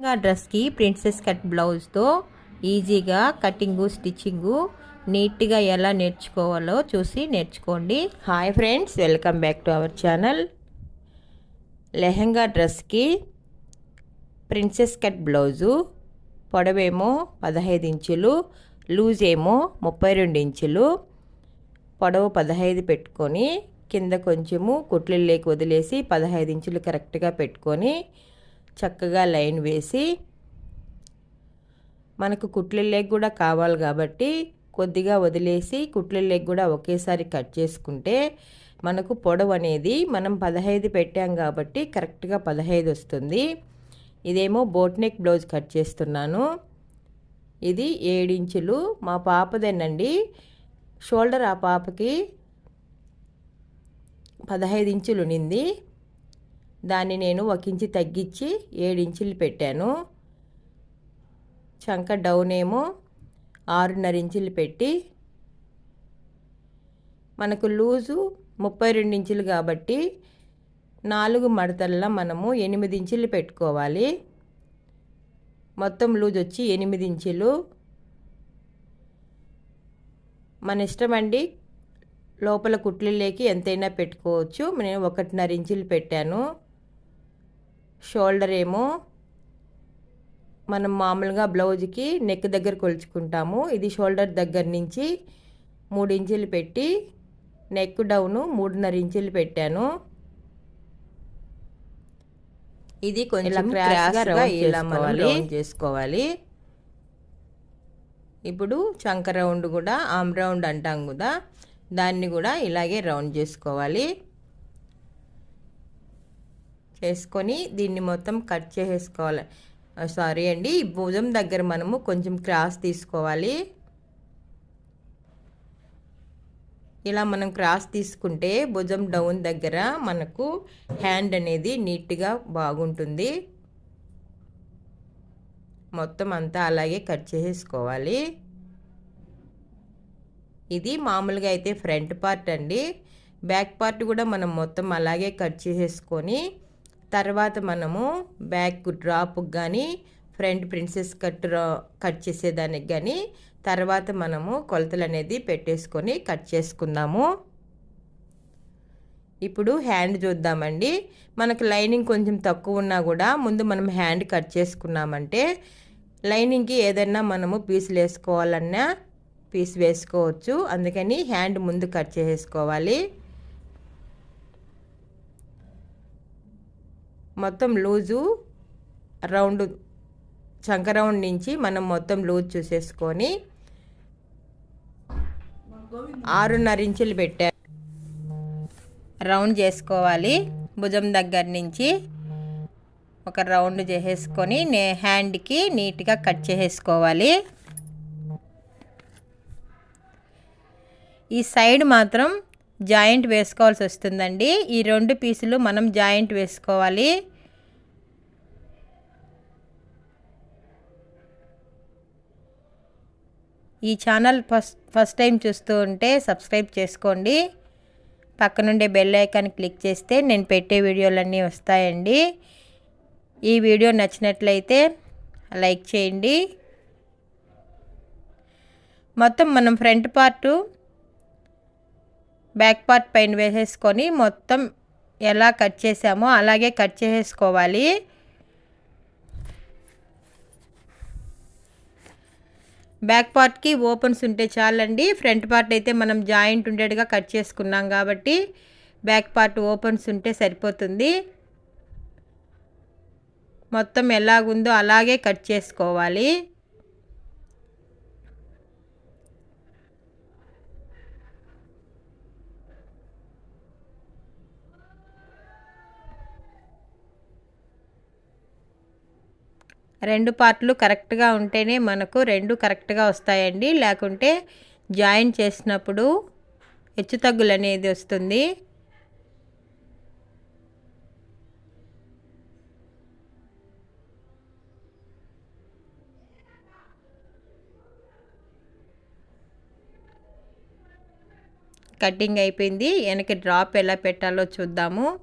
లెహంగా డ్రెస్కి princess cut బ్లౌజ్తో ఈజీగా cutting stitching నీట్గా ఎలా నేర్చుకోవాలో చూసి నేర్చుకోండి. Hi friends welcome back to our channel. Lehenga డ్రెస్కి ప్రిన్సెస్ కట్ బ్లౌజు పొడవేమో పదహైదు ఇంచులు లూజ్ ఏమో ముప్పై రెండు ఇంచులు పొడవు పదహైదు పెట్టుకొని కింద కొంచెము కుట్లు లేక వదిలేసి పదహైదు ఇంచులు కరెక్ట్గా పెట్టుకొని చక్కగా లైన్ వేసి మనకు కుట్ల లెగ్ కూడా కావాలి కాబట్టి కొద్దిగా వదిలేసి కుట్ల లెగ్ కూడా ఒకేసారి కట్ చేసుకుంటే మనకు పొడవు అనేది మనం పదహైదు పెట్టాం కాబట్టి కరెక్ట్గా పదహైదు వస్తుంది. ఇదేమో బోట్ నెక్ బ్లౌజ్ కట్ చేస్తున్నాను. ఇది ఏడించులు మా పాపదేనండి. షోల్డర్ ఆ పాపకి పదహైదు ఇంచులు ఉన్నింది దాన్ని నేను ఒక ఇంచు తగ్గించి ఏడు ఇంచులు పెట్టాను. చంక డౌన్ ఏమో ఆరున్నర ఇంచులు పెట్టి మనకు లూజు ముప్పై రెండు ఇంచులు కాబట్టి నాలుగు మడతల్లో మనము ఎనిమిది ఇంచులు పెట్టుకోవాలి. మొత్తం లూజ్ వచ్చి ఎనిమిది ఇంచులు. మన ఇష్టమండి లోపల కుట్లలోకి ఎంతైనా పెట్టుకోవచ్చు. నేను ఒకటిన్నర ఇంచులు పెట్టాను. షోల్డర్ ఏమో మనం మామూలుగా బ్లౌజ్కి నెక్ దగ్గర కొలుచుకుంటాము. ఇది షోల్డర్ దగ్గర నుంచి మూడు ఇంచులు పెట్టి నెక్ డౌను మూడున్నర ఇంచులు పెట్టాను. ఇది కొంచెం క్రాస్గా చేసుకోవాలి. ఇప్పుడు చంక రౌండ్ కూడా ఆమ్ రౌండ్ అంటాం కదా దాన్ని కూడా ఇలాగే రౌండ్ చేసుకోవాలి. చేసుకొని దీన్ని మొత్తం కట్ చేసేసుకోవాలి. సారీ అండి ఈ భుజం దగ్గర మనము కొంచెం క్రాస్ తీసుకోవాలి. ఇలా మనం క్రాస్ తీసుకుంటే భుజం డౌన్ దగ్గర మనకు హ్యాండ్ అనేది నీట్గా బాగుంటుంది. మొత్తం అంతా అలాగే కట్ చేసేసుకోవాలి. ఇది మామూలుగా అయితే ఫ్రంట్ పార్ట్ అండి. బ్యాక్ పార్ట్ కూడా మనం మొత్తం అలాగే కట్ చేసేసుకొని తర్వాత మనము బ్యాక్ డ్రాప్కి కానీ ఫ్రంట్ ప్రిన్సెస్ కట్ కట్ చేసేదానికి కానీ తర్వాత మనము కొలతలు అనేది పెట్టేసుకొని కట్ చేసుకుందాము. ఇప్పుడు హ్యాండ్ చూద్దామండి. మనకు లైనింగ్ కొంచెం తక్కువ ఉన్నా కూడా ముందు మనం హ్యాండ్ కట్ చేసుకున్నామంటే లైనింగ్కి ఏదైనా మనము పీసులు వేసుకోవాలన్నా పీస్ వేసుకోవచ్చు. అందుకని హ్యాండ్ ముందు కట్ చేసుకోవాలి మొత్తం లూజు రౌండ్ చంక రౌండ్ నుంచి మనం మొత్తం లూజ్ చూసేసుకొని ఆరున్నర ఇంచులు పెట్టా రౌండ్ చేసుకోవాలి. భుజం దగ్గర నుంచి ఒక రౌండ్ చేసేసుకొని నే హ్యాండ్కి నీట్గా కట్ చేసేసుకోవాలి. ఈ సైడ్ మాత్రం జాయింట్ వేసుకోవాల్సి వస్తుందండి. ఈ రెండు పీసులు మనం జాయింట్ వేసుకోవాలి. ఈ ఛానల్ ఫస్ట్ ఫస్ట్ టైం చూస్తూ ఉంటే సబ్స్క్రైబ్ చేసుకోండి. పక్కనుండే బెల్ ఐకాన్ క్లిక్ చేస్తే నేను పెట్టే వీడియోలన్నీ వస్తాయండి. ఈ వీడియో నచ్చినట్లయితే లైక్ చేయండి. మొత్తం మనం ఫ్రంట్ పార్టు బ్యాక్ పార్ట్ పైన వేసేసుకొని మొత్తం ఎలా కట్ చేసామో అలాగే కట్ చేసేసుకోవాలి. బ్యాక్ పార్ట్కి ఓపెన్స్ ఉంటే చాలండి. ఫ్రంట్ పార్ట్ అయితే మనం జాయింట్ ఉండేట్టుగా కట్ చేసుకున్నాం కాబట్టి బ్యాక్ పార్ట్ ఓపెన్స్ ఉంటే సరిపోతుంది. మొత్తం ఎలాగుందో అలాగే కట్ చేసుకోవాలి. రెండు పార్ట్లు కరెక్ట్గా ఉంటేనే మనకు రెండు కరెక్ట్గా వస్తాయండి. లేకుంటే జాయిన్ చేసినప్పుడు హెచ్చుతగ్గులు అనేది వస్తుంది. కటింగ్ అయిపోయింది. వెనక డ్రాప్ ఎలా పెట్టాలో చూద్దాము.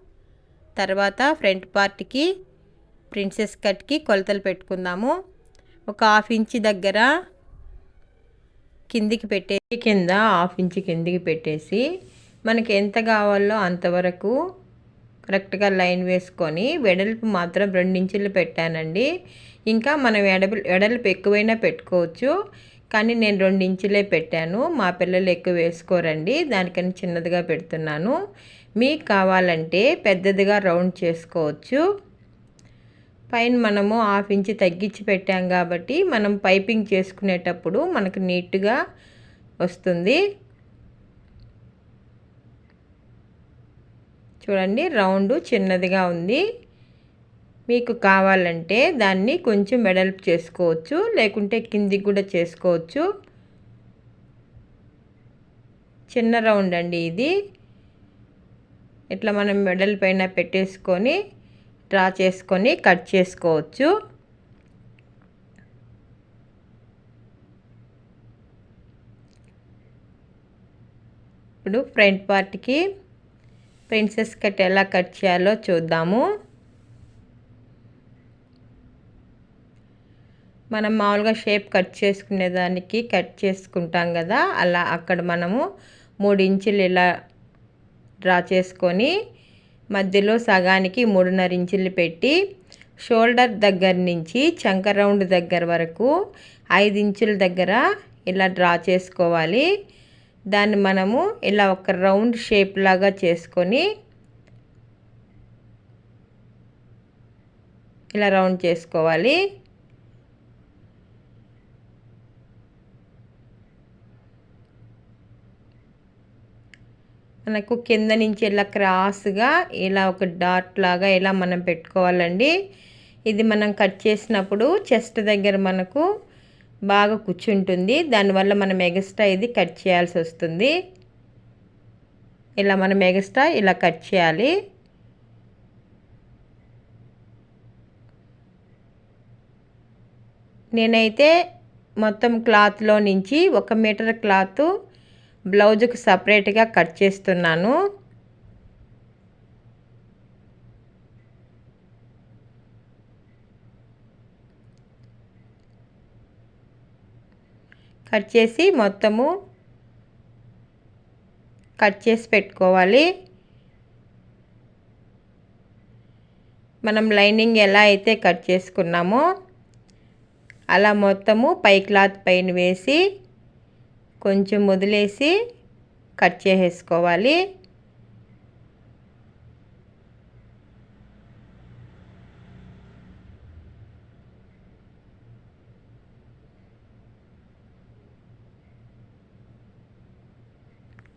తర్వాత ఫ్రంట్ పార్ట్కి ప్రిన్సెస్ కట్కి కొలతలు పెట్టుకుందాము. ఒక హాఫ్ ఇంచ్ దగ్గర కిందికి పెట్టే కింద హాఫ్ ఇంచ్ కిందికి పెట్టేసి మనకి ఎంత కావాలో అంతవరకు కరెక్ట్గా లైన్ వేసుకొని వెడల్పు మాత్రం రెండించులు పెట్టానండి. ఇంకా మనం ఎడలు వెడల్పు ఎక్కువైనా పెట్టుకోవచ్చు. కానీ నేను రెండు ఇంచులే పెట్టాను. మా పిల్లలు ఎక్కువ వేసుకోరండి. దానికని చిన్నదిగా పెడుతున్నాను. మీకు కావాలంటే పెద్దదిగా రౌండ్ చేసుకోవచ్చు. పైన మనము హాఫ్ ఇంచ్ తగ్గించి పెట్టాం కాబట్టి మనం పైపింగ్ చేసుకునేటప్పుడు మనకు నీట్గా వస్తుంది. చూడండి రౌండ్ చిన్నదిగా ఉంది. మీకు కావాలంటే దాన్ని కొంచెం వెడల్పు చేసుకోవచ్చు లేకుంటే కిందికి కూడా చేసుకోవచ్చు. చిన్న రౌండ్ అండి ఇది. ఇట్లా మనం మెడల్ పైన పెట్టేసుకొని డ్రా చేసుకొని కట్ చేసుకోవచ్చు. ఇప్పుడు ఫ్రంట్ పార్ట్కి ప్రిన్సెస్ కట్ ఎలా కట్ చేయాలో చూద్దాము. మనం మామూలుగా షేప్ కట్ చేసుకునే దానికి కట్ చేసుకుంటాం కదా అలా అక్కడ మనము మూడు ఇంచులు ఇలా డ్రా చేసుకొని మధ్యలో సగానికి మూడున్నర ఇంచులు పెట్టి షోల్డర్ దగ్గర నుంచి చంక రౌండ్ దగ్గర వరకు ఐదు ఇంచుల దగ్గర ఇలా డ్రా చేసుకోవాలి. దాన్ని మనము ఇలా ఒక రౌండ్ షేప్ లాగా చేసుకొని ఇలా రౌండ్ చేసుకోవాలి. మనకు కింద నుంచి ఇలా క్రాస్గా ఇలా ఒక డాట్ లాగా ఇలా మనం పెట్టుకోవాలండి. ఇది మనం కట్ చేసినప్పుడు చెస్ట్ దగ్గర మనకు బాగా కూర్చుంటుంది. దానివల్ల మనం ఎగస్ట్రా ఇది కట్ చేయాల్సి వస్తుంది. ఇలా మనం ఎగస్ట్రా ఇలా కట్ చేయాలి. నేనైతే మొత్తం క్లాత్లో నుంచి ఒక మీటర్ క్లాత్ బ్లౌజ్కి సపరేట్గా కట్ చేస్తున్నాను. కట్ చేసి మొత్తము కట్ చేసి పెట్టుకోవాలి. మనం లైనింగ్ ఎలా అయితే కట్ చేసుకున్నామో అలా మొత్తము పై క్లాత్ పైన వేసి కొంచెం వదిలేసి కట్ చేసేసుకోవాలి.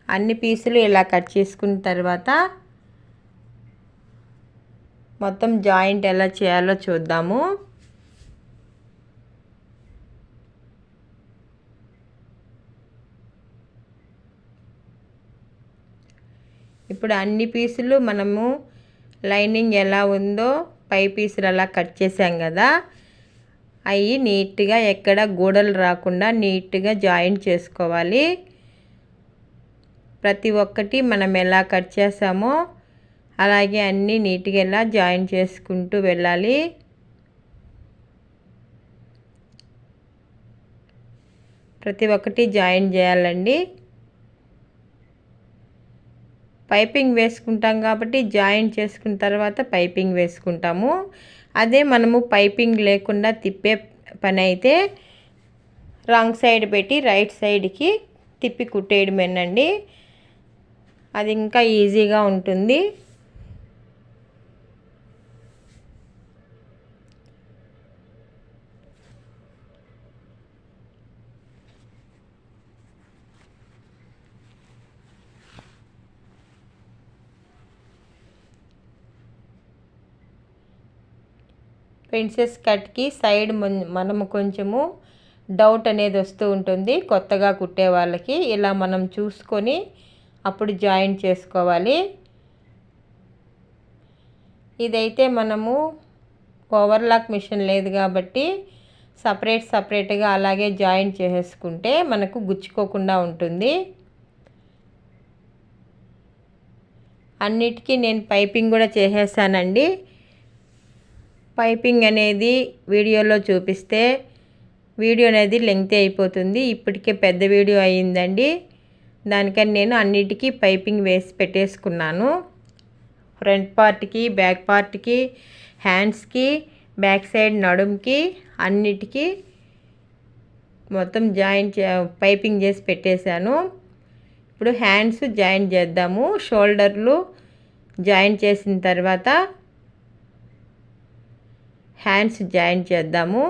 అన్ని పీసులు ఇలా కట్ చేసుకున్న తర్వాత మొత్తం జాయింట్ ఎలా చేయాలో చూద్దాము. ఇప్పుడు అన్ని పీసులు మనము లైనింగ్ ఎలా ఉందో పై పీసులు అలా కట్ చేసాం కదా. అవి నీట్గా ఎక్కడ గూడలు రాకుండా నీట్గా జాయింట్ చేసుకోవాలి. ప్రతి ఒక్కటి మనం ఎలా కట్ చేసామో అలాగే అన్నీ నీట్గా ఎలా జాయిన్ చేసుకుంటూ వెళ్ళాలి. ప్రతి ఒక్కటి జాయిన్ చేయాలండి. పైపింగ్ వేసుకుంటాం కాబట్టి జాయింట్ చేసుకున్న తర్వాత పైపింగ్ వేసుకుంటాము. అదే మనము పైపింగ్ లేకుండా తిప్పే పని అయితే రాంగ్ సైడ్ పెట్టి రైట్ సైడ్కి తిప్పి కుట్టేయడమేనండి. అది ఇంకా ఈజీగా ఉంటుంది. ప్రిన్సెస్ కట్కి సైడ్ మనము కొంచెము డౌట్ అనేది వస్తూ ఉంటుంది. కొత్తగా కుట్టే వాళ్ళకి ఇలా మనం చూసుకొని అప్పుడు జాయిన్ చేసుకోవాలి. ఇదైతే మనము ఓవర్లాక్ మిషన్ లేదు కాబట్టి సపరేట్ సపరేట్గా అలాగే జాయిన్ చేసేసుకుంటే మనకు గుచ్చుకోకుండా ఉంటుంది. అన్నిటికీ నేను పైపింగ్ కూడా చేసేసానండి. పైపింగ్ అనేది వీడియోలో చూపిస్తే వీడియో అనేది లెంగ్త్ అయిపోతుంది. ఇప్పటికే పెద్ద వీడియో అయ్యిందండి. దానికని నేను అన్నిటికీ పైపింగ్ వేసి పెట్టేసుకున్నాను. ఫ్రంట్ పార్ట్కి బ్యాక్ పార్ట్కి హ్యాండ్స్కి బ్యాక్ సైడ్ నడుముకి అన్నిటికీ మొత్తం జాయిన్ పైపింగ్ చేసి పెట్టేశాను. ఇప్పుడు హ్యాండ్స్ జాయిన్ చేద్దాము. షోల్డర్లు జాయిన్ చేసిన తర్వాత హ్యాండ్స్ జాయిన్ చేద్దాము.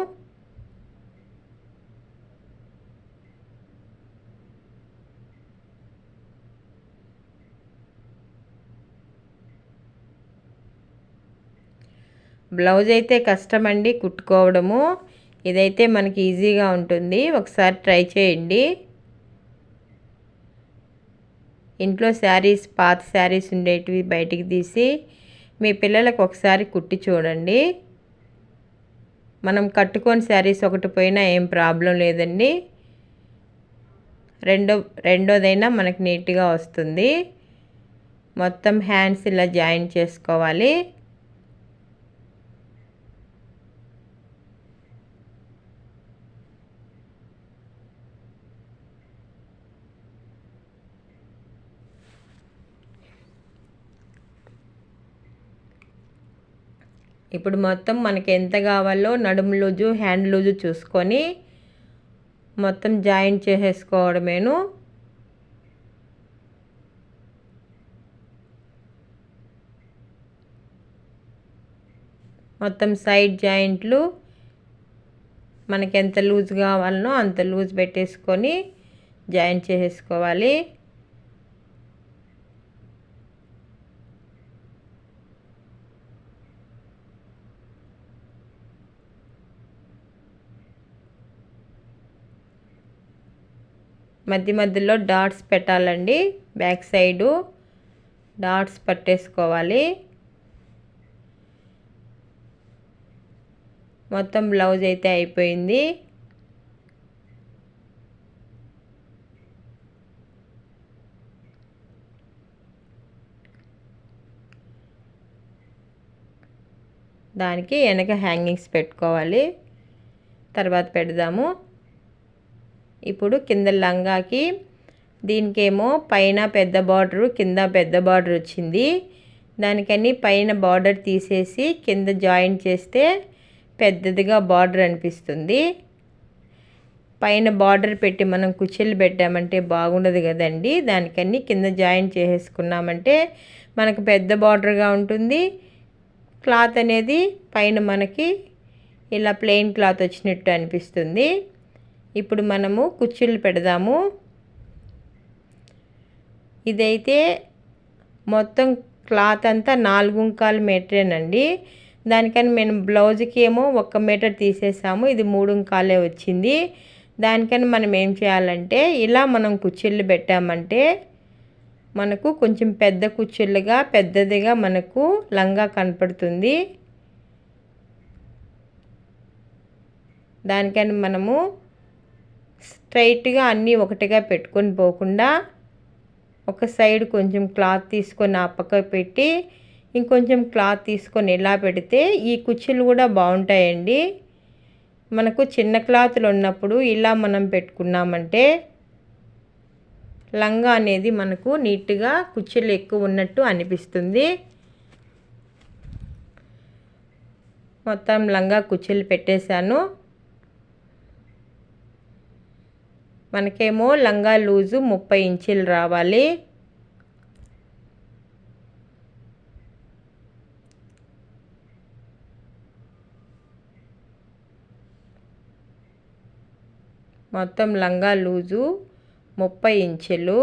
బ్లౌజ్ అయితే కష్టమండి కుట్టుకోవడము. ఇదైతే మనకి ఈజీగా ఉంటుంది. ఒకసారి ట్రై చేయండి. ఇంట్లో శారీస్ పాత శారీస్ ఉండేటివి బయటికి తీసి మీ పిల్లలకు ఒకసారి కుట్టి చూడండి. మనం కట్టుకొని శారీస్ ఒకటి పోయినా ఏం ప్రాబ్లం లేదండి. రెండో రెండోదైనా మనకు నీట్గా వస్తుంది. మొత్తం హ్యాండ్స్ ఇలా జాయిన్ చేసుకోవాలి. ఇప్పుడు మొత్తం మనకి ఎంత కావాలో నడుము లూజు హ్యాండ్ లూజు చూసుకొని మొత్తం జాయిన్ చేసేసుకోవడమేను. మొత్తం సైడ్ జాయింట్లు మనకి ఎంత లూజ్ కావాలనో అంత లూజ్ పెట్టేసుకొని జాయిన్ చేసేసుకోవాలి. మధ్య మధ్యలో డాట్స్ పెట్టాలండి. బ్యాక్ సైడు డాట్స్ పట్టేసుకోవాలి. మొత్తం బ్లౌజ్ అయితే అయిపోయింది. దానికి వెనక హ్యాంగింగ్స్ పెట్టుకోవాలి. తర్వాత పెడదాము. ఇప్పుడు కింద లంగాకి దీనికేమో పైన పెద్ద బార్డరు కింద పెద్ద బార్డర్ వచ్చింది. దానికని పైన బార్డర్ తీసేసి కింద జాయిన్ చేస్తే పెద్దదిగా బార్డర్ అనిపిస్తుంది. పైన బార్డర్ పెట్టి మనం కుచ్చెలు పెట్టామంటే బాగుండదు కదండి. దానికని కింద జాయిన్ చేసేసుకున్నామంటే మనకు పెద్ద బార్డర్గా ఉంటుంది. క్లాత్ అనేది పైన మనకి ఇలా ప్లెయిన్ క్లాత్ వచ్చినట్టు అనిపిస్తుంది. ఇప్పుడు మనము కుచ్చుళ్ళు పెడదాము. ఇదైతే మొత్తం క్లాత్ అంతా నాలుగుంకాలు మీటరేనండి. దానికని మేము బ్లౌజ్కి ఏమో ఒక్క మీటర్ తీసేసాము. ఇది మూడుంకాలే వచ్చింది. దానికని మనం ఏం చేయాలంటే ఇలా మనం కుచ్చిళ్ళు పెట్టామంటే మనకు కొంచెం పెద్ద కుచ్చిళ్ళుగా పెద్దదిగా మనకు లంగా కనపడుతుంది. దానికని మనము స్ట్రైట్గా అన్నీ ఒకటిగా పెట్టుకొని పోకుండా ఒక సైడ్ కొంచెం క్లాత్ తీసుకొని ఆ పక్క పెట్టి ఇంకొంచెం క్లాత్ తీసుకొని ఇలా పెడితే ఈ కుర్చీలు కూడా బాగుంటాయండి. మనకు చిన్న క్లాతులు ఉన్నప్పుడు ఇలా మనం పెట్టుకున్నామంటే లంగా అనేది మనకు నీట్గా కుర్చీలు ఎక్కువ ఉన్నట్టు అనిపిస్తుంది. మొత్తం లంగా కుర్చీలు పెట్టేశాను. మనకేమో లంగా లూజు ముప్పై ఇంచీలు రావాలి. మొత్తం లంగా లూజు ముప్పై ఇంచులు.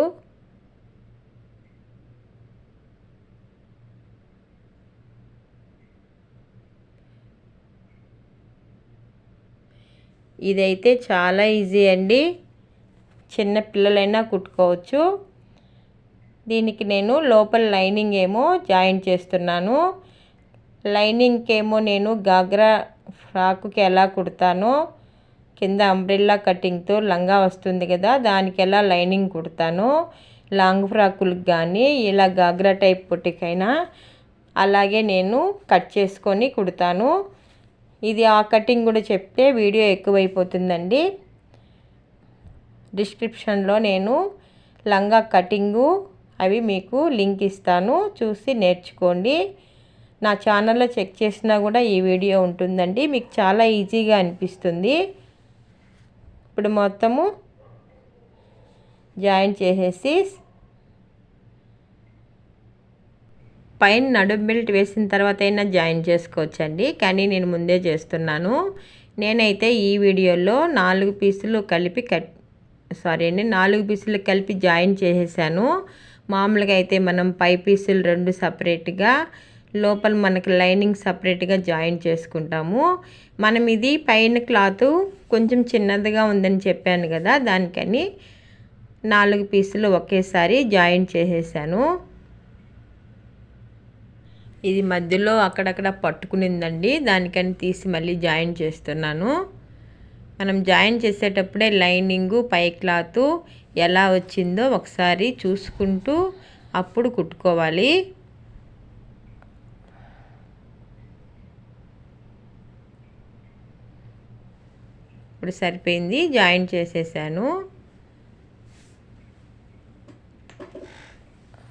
ఇదైతే చాలా ఈజీ అండి. చిన్న పిల్లలైనా కుట్టుకోవచ్చు. దీనికి నేను లోపల లైనింగ్ ఏమో జాయిన్ చేస్తున్నాను. లైనింగ్కి ఏమో నేను గాగ్రా ఫ్రాకుకి ఎలా కుడతానో కింద అంబ్రిల్లా కటింగ్తో లంగా వస్తుంది కదా దానికి ఎలా లైనింగ్ కుడతాను లాంగ్ ఫ్రాకులకు కానీ ఇలా గాగ్రా టైప్ పుట్టికైనా అలాగే నేను కట్ చేసుకొని కుడతాను. ఇది ఆ కటింగ్ కూడా చెప్తే వీడియో ఎక్కువైపోతుందండి. డిస్క్రిప్షన్లో నేను లంగా కటింగు అవి మీకు లింక్ ఇస్తాను. చూసి నేర్చుకోండి. నా ఛానల్లో చెక్ చేసినా కూడా ఈ వీడియో ఉంటుందండి. మీకు చాలా ఈజీగా అనిపిస్తుంది. ఇప్పుడు మొత్తము జాయిన్ చేసేసి పైన నడుం బెల్ట్ వేసిన తర్వాత అయినా జాయిన్ చేసుకోవచ్చండి. కానీ నేను ముందే చేస్తున్నాను. నేనైతే ఈ వీడియోలో నాలుగు పీసులు కలిపి కట్ సారీ అండి నాలుగు పీసులు కలిపి జాయిన్ చేసేసాను. మామూలుగా అయితే మనం పై పీసులు రెండు సపరేట్గా లోపల మనకి లైనింగ్ సపరేట్గా జాయిన్ చేసుకుంటాము. మనం ఇది పైన క్లాత్ కొంచెం చిన్నదిగా ఉందని చెప్పాను కదా దానికని నాలుగు పీసులు ఒకేసారి జాయిన్ చేసేసాను. ఇది మధ్యలో అక్కడక్కడ పట్టుకునిందండి దానికని తీసి మళ్ళీ జాయిన్ చేస్తున్నాను. మనం జాయిన్ చేసేటప్పుడే లైనింగు పై క్లాత్ ఎలా వచ్చిందో ఒకసారి చూసుకుంటూ అప్పుడు కుట్టుకోవాలి. ఇప్పుడు సరిపోయింది జాయిన్ చేసేసాను.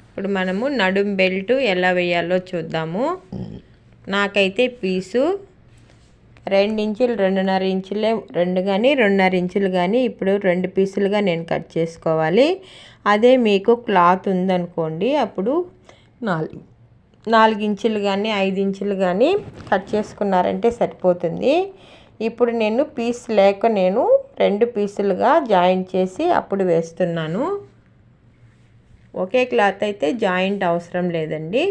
ఇప్పుడు మనము నడుం బెల్ట్ ఎలా వేయాలో చూద్దాము. నాకైతే పీసు రెండు ఇంచులు రెండున్నర ఇంచులే రెండు కానీ రెండున్నర ఇంచులు కానీ ఇప్పుడు రెండు పీసులుగా నేను కట్ చేసుకోవాలి. అదే మీకు క్లాత్ ఉందనుకోండి అప్పుడు నాలుగు నాలుగు ఇంచులు కానీ ఐదు ఇంచులు కానీ కట్ చేసుకున్నారంటే సరిపోతుంది. ఇప్పుడు నేను పీస్ లేక నేను రెండు పీసులుగా జాయింట్ చేసి అప్పుడు వేస్తున్నాను. ఒకే క్లాత్ అయితే జాయింట్ అవసరం లేదండి.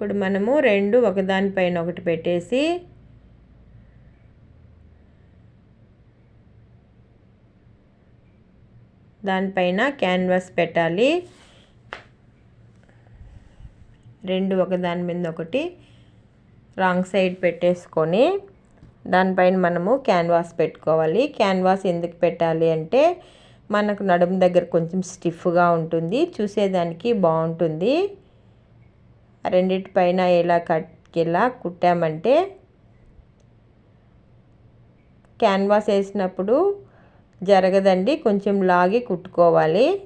ఇప్పుడు మనము రెండు ఒకదానిపైన ఒకటి పెట్టేసి దానిపైన క్యాన్వాస్ పెట్టాలి. రెండు ఒకదాని మీద ఒకటి రాంగ్ సైడ్ పెట్టేసుకొని దానిపైన మనము క్యాన్వాస్ పెట్టుకోవాలి. క్యాన్వాస్ ఎందుకు పెట్టాలి అంటే మనకు నడుము దగ్గర కొంచెం స్టిఫ్గా ఉంటుంది. చూసేదానికి బాగుంటుంది. రెండిటిపైన ఎలా కట్ కుట్టామంటే క్యాన్వాస్ వేసినప్పుడు జరగదండి కొంచెం లాగి కుట్టుకోవాలి.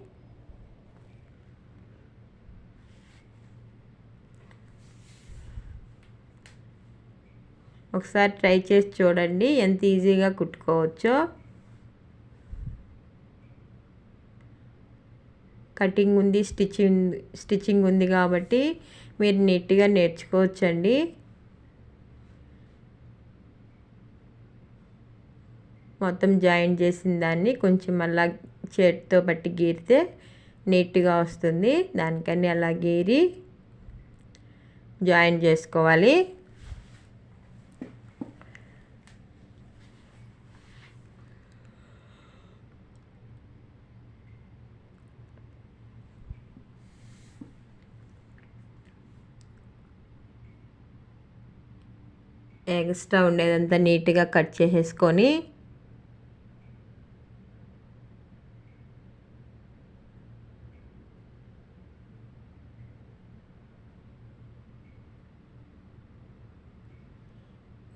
ఒకసారి ట్రై చేసి చూడండి ఎంత ఈజీగా కుట్టుకోవచ్చో. కటింగ్ ఉంది స్టిచ్చింగ్ స్టిచ్చింగ్ ఉంది కాబట్టి మీరు నీట్గా నేర్చుకోవచ్చండి. మొత్తం జాయిన్ చేసిన దాన్ని కొంచెం అలా చేతితో బట్టి గీరితే నీట్గా వస్తుంది. దానికని అలా గీరి జాయిన్ చేసుకోవాలి. ఎక్స్ట్రా ఉండేదంతా నీట్గా కట్ చేసేసుకొని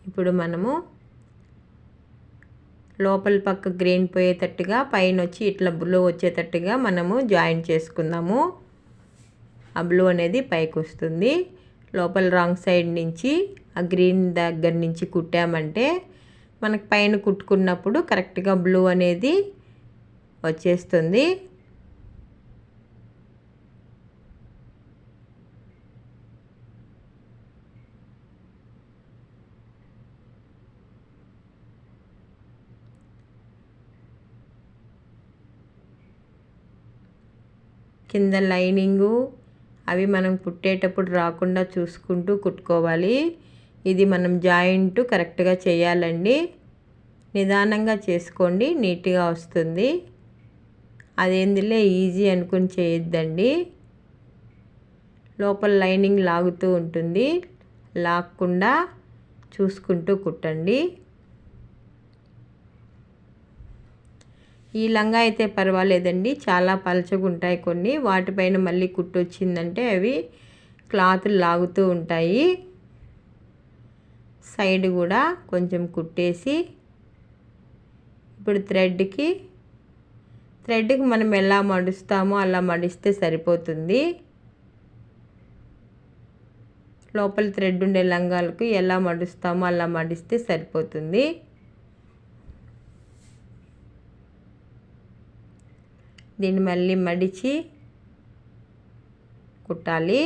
ఇప్పుడు మనము లోపల పక్క గ్రీన్ పోయేటట్టుగా పైన వచ్చి ఇట్లా బ్లూ వచ్చేటట్టుగా మనము జాయిన్ చేసుకుందాము. ఆ బ్లూ అనేది పైకి వస్తుంది లోపల రాంగ్ సైడ్ నుంచి ఆ గ్రీన్ దగ్గర నుంచి కుట్టామంటే మనకు పైన కుట్టుకున్నప్పుడు కరెక్ట్గా బ్లూ అనేది వచ్చేస్తుంది. కింద లైనింగు అవి మనం కుట్టేటప్పుడు రాకుండా చూసుకుంటూ కుట్టుకోవాలి. ఇది మనం జాయింట్ కరెక్ట్గా చేయాలండి. నిదానంగా చేసుకోండి నీట్గా వస్తుంది. అదేందిలే ఈజీ అనుకుని చేయొద్దండి. లోపల లైనింగ్ లాగుతూ ఉంటుంది. లాక్కుండా చూసుకుంటూ కుట్టండి. ఈ లంగా అయితే పర్వాలేదండి. చాలా పలచగా ఉంటాయి కొన్ని. వాటిపైన మళ్ళీ కుట్టు వచ్చిందంటే అవి క్లాతులు లాగుతూ ఉంటాయి. సైడ్ కూడా కొంచెం కుట్టేసి ఇప్పుడు థ్రెడ్కి థ్రెడ్కి మనం ఎలా మడుస్తామో అలా మడిస్తే సరిపోతుంది. లోపల థ్రెడ్ ఉండే లంగాలకు ఎలా మడుస్తామో అలా మడిస్తే సరిపోతుంది. దీన్ని మళ్ళీ మడిచి కుట్టాలి.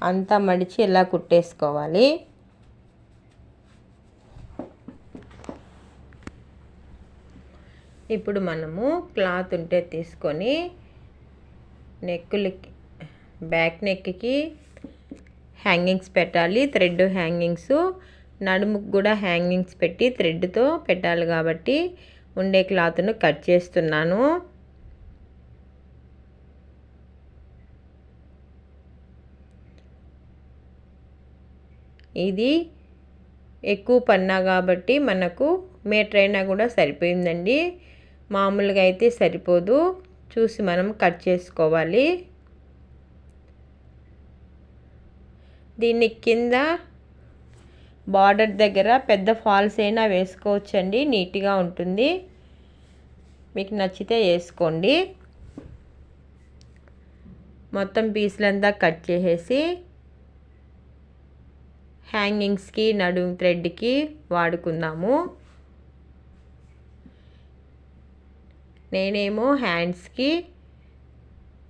అంతా మడిచి ఇలా కుట్టేసుకోవాలి? ఇప్పుడు మనము క్లాత్ ఉంటే తీసుకొని నెక్కులకి బ్యాక్ నెక్కి హ్యాంగింగ్స్ పెట్టాలి. థ్రెడ్ హ్యాంగింగ్స్ నడుముకు కూడా హ్యాంగింగ్స్ పెట్టి థ్రెడ్తో పెట్టాలి కాబట్టి ఉండే క్లాత్ను కట్ చేస్తున్నాను. ఇది ఎక్కువ పన్నా కాబట్టి మనకు మీటర్ అయినా కూడా సరిపోయిందండి. మామూలుగా అయితే సరిపోదు. చూసి మనం కట్ చేసుకోవాలి. దీన్ని కింద బార్డర్ దగ్గర పెద్ద ఫాల్స్ అయినా వేసుకోవచ్చండి. నీట్గా ఉంటుంది. మీకు నచ్చితే వేసుకోండి. మొత్తం పీసులంతా కట్ చేసేసి హ్యాంగింగ్స్కి నడుం థ్రెడ్కి వాడుకుందాము. నేనేమో హ్యాండ్స్కి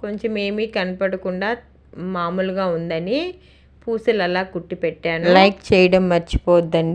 కొంచెం ఏమీ కనపడకుండా మామూలుగా ఉందని పూసలు అలా కుట్టి పెట్టాను. లైక్ చేయడం మర్చిపోద్దండి.